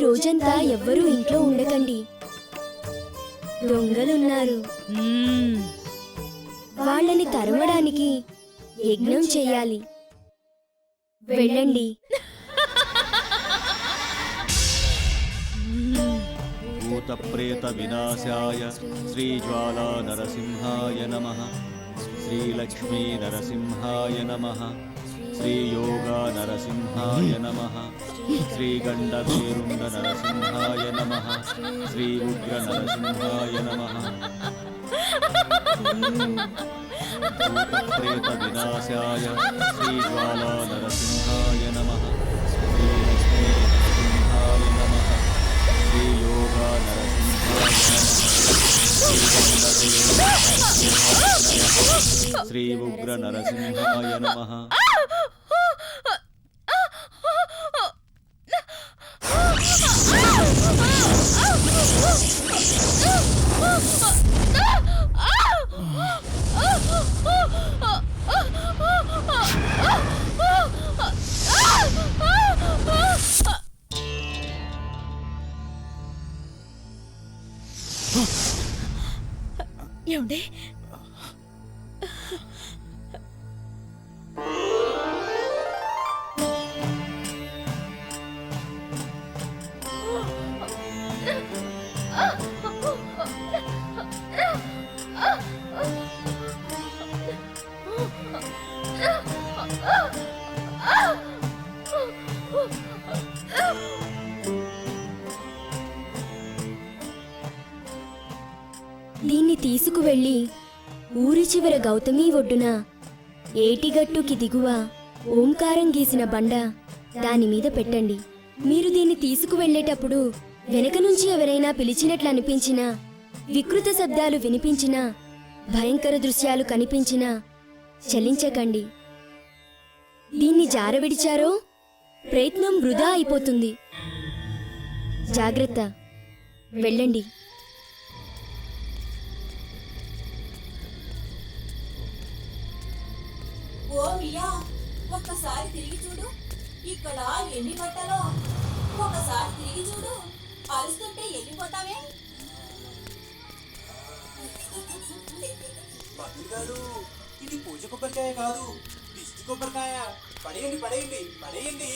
రోజంతా ఎవ్వరూ ఇంట్లో ఉండకండి. దొంగలున్నారు. వాళ్ళని తరమడానికి యజ్ఞం చెయ్యాలి వెళ్ళండి. భూతప్రేత వినాశాయ శ్రీజ్వాలా నరసింహాయ నమ. శ్రీలక్ష్మీ నరసింహాయ నమ. శ్రీయోగా నరసింహాయ నమ. శ్రీగండభేరుండ నరసింహాయ నమ. శ్రీ ఉగ్ర నరసింహాయ నమ. భూతప్రేత వినాశాయ శ్రీ శ్రీజ్వాలా నరసింహాయ నమ. శ్రీలక్ష్మీ నరసింహాయ నమ. శ్రీ యోగా నరసింహాయ శ్రీ ఉగ్ర నరసింహాయ నమ. ఏమండి? దీన్ని తీసుకువెళ్ళి ఊరి చివర గౌతమి ఒడ్డున ఏటిగట్టుకి దిగువ ఓంకారం గీసిన బండ దాని మీద పెట్టండి. మీరు దీన్ని తీసుకువెళ్ళేటప్పుడు వెనక నుంచి ఎవరైనా పిలిచినట్లు అనిపించినా వికృత శబ్దాలు వినిపించినా భయంకర దృశ్యాలు కనిపించినా చలించకండి. దీన్ని జారవిడిచారో? ప్రయత్నం వృధా అయిపోతుంది. జాగ్రత్త. వెళ్ళండి. ఓ మియా ఒక్కసారి తిరిగి చూడు. ఇక్కడ ఎన్ని బట్టలో. ఒకసారి తిరిగి చూడు. అరుస్తుంటే వెళ్ళిపోతావే గారు ఇది పూజ కొబ్బరికాయ కాదు. దిష్టి కొబ్బరికాయ. పడేయండి పడేయండి పడేయండి.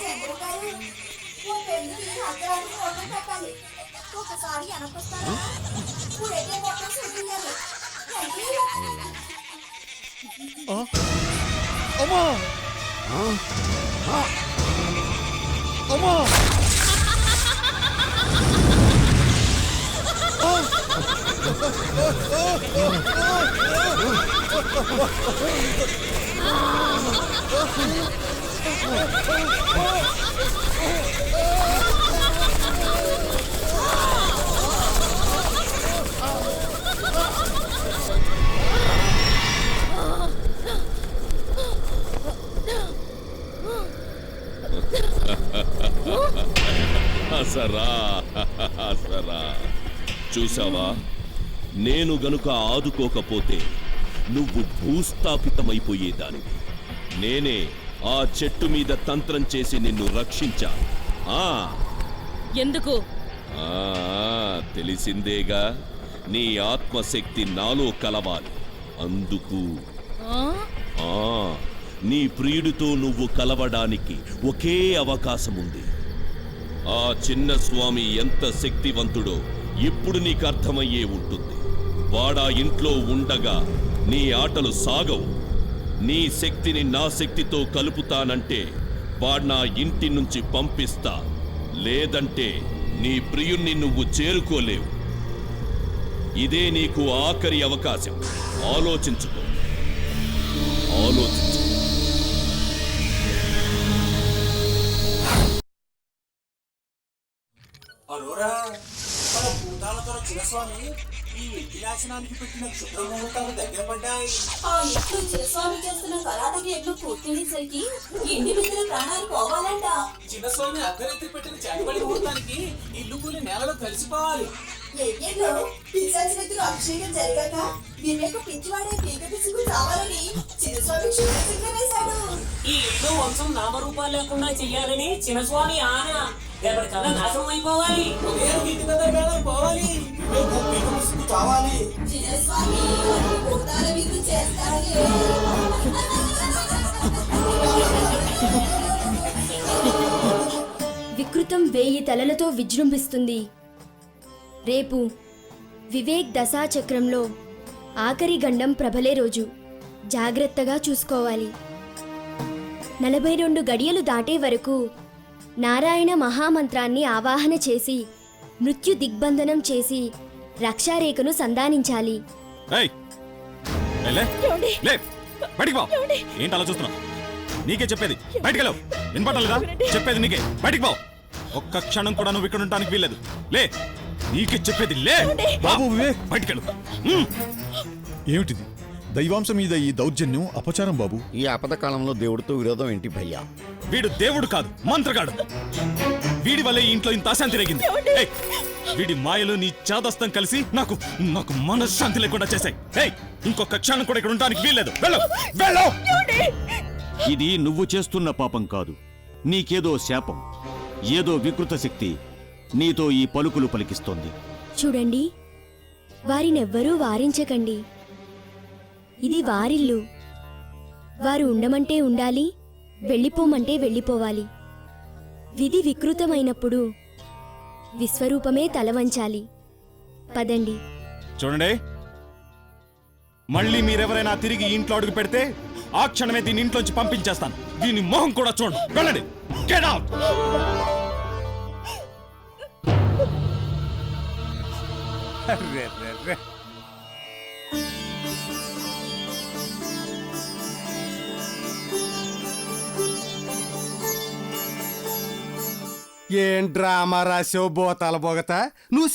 చంద్రగారు ఓ పెళ్ళికి అర్ధరాత్రి hotel Aa. Ama. Ha? Ha? Ama. Ah! అసరా అసరా చూసావా నేను గనుక ఆదుకోకపోతే నువ్వు భూస్థాపితమైపోయేదానివి. నేనే ఆ చెట్టు మీద తంత్రం చేసి నిన్ను రక్షించా. ఆ. ఎందుకు? ఆ, తెలిసిందేగా నీ ఆత్మశక్తి నాలో కలవాలి. అందుకు ఆ? ఆ నీ ప్రియుడితో నువ్వు కలవడానికి ఒకే అవకాశం ఉంది ఆ చిన్న స్వామి ఎంత శక్తివంతుడో ఇప్పుడు నీకు అర్థమయ్యే ఉంటుంది. వాడా ఇంట్లో ఉండగా నీ ఆటలు సాగవు. నీ శక్తిని నా శక్తితో కలుపుతానంటే వాడు నా ఇంటి నుంచి పంపిస్తా. లేదంటే నీ ప్రియుణ్ణి నువ్వు చేరుకోలేవు. ఇదే నీకు ఆఖరి అవకాశం. ఆలోచించుకో. ఆలోచించు. మన భూతాలతో చిరస్వామి ఈ పెట్టిన దగ్గర పడ్డాయి ఆ ఇంట్లో చిరస్వామి చేస్తున్న కరాటకి ఎట్లు పూర్తయ్యేసరికి ఇంటి మిత్రుల ప్రాణాలు పోవాలంట. అర్ధరాత్రి పెట్టిన చాటిపడి ముహూర్తానికి ఇల్లు కూలి నేలలో కలిసిపోవాలి. యజ్ఞంలో పిశాచిమిత్రులు అభిషేకం జరగాక వివేక పిచ్చివాడే పీక పిసుకు కావాలని చిరస్వామి వేశాడు ఈ వంశం నామరూపాలు లేకుండా చెయ్యాలని చిన్నస్వామి ఆన నాశనం అయిపోవాలి. నేను ఇంటి పెద్ద పోవాలి. ముసుగు చేస్తారులే వికృతం వేయి తలలతో విజృంభిస్తుంది. రేపు వివేక్ దశాచక్రంలో ఆఖరి గండం ప్రబలే రోజు. జాగ్రత్తగా చూసుకోవాలి. నలభై రెండు గడియలు దాటే వరకు నారాయణ మహామంత్రాన్ని ఆవాహన చేసి మృత్యు దిగ్బంధనం చేసి రక్షారేఖను సంధానించాలి. ఏయ్! లే, లే లే! బయటికి పో! ఏంటి అలా చూస్తున్నావు? నీకే చెప్పేది. బయటికి వెళ్ళవు వినపడలేదా చెప్పేది నీకే. బయటికి పో! ఒక్క క్షణం కూడా నువ్వు ఇక్కడ ఉండడానికి వీల్లేదు. లే! నీకే చెప్పేది లే! బాబు బయటికి వెళ్ళు. ఏమిటిది? దైవాంశం మీద ఈ దౌర్జన్యం అపచారం బాబు. ఈ ఆపద కాలంలో దేవుడితో విరోధం ఏంటి భయ్యా? వీడు దేవుడు కాదు మంత్రగాడు. వీడి వల్లే ఈ ఇంట్లో ఇంత అశాంతి రేగింది. ఏయ్, వీడి మాయలు నీ చాదస్తం కలిసి నాకు నాకు మనశ్శాంతి లేకుండా చేశాయి. ఏయ్ ఇంకొక క్షణం కూడా ఇక్కడ ఉండడానికి వీల్లేదు. వెళ్ళు వెళ్ళు! ఇది నువ్వు చేస్తున్న పాపం కాదు. నీకేదో శాపం ఏదో వికృత శక్తి నీతో ఈ పలుకులు పలికిస్తోంది. చూడండి వారినెవ్వరూ వారించకండి. ఇది వారిల్లు. వారు ఉండమంటే ఉండాలి వెళ్ళిపోమంటే వెళ్ళిపోవాలి. విధి వికృతమైనప్పుడు విశ్వరూపమే తలవంచాలి. పదండి. చూడండి. మళ్ళీ మీరెవరైనా తిరిగి ఇంట్లో అడుగు పెడితే ఆ క్షణమే దీని ఇంట్లోంచి పంపించేస్తాను. దీని మొహం కూడా చూడండి వెళ్ళండి. Get out! ఏం డ్రామా రాసావు బోతాల బొగత నువ్వు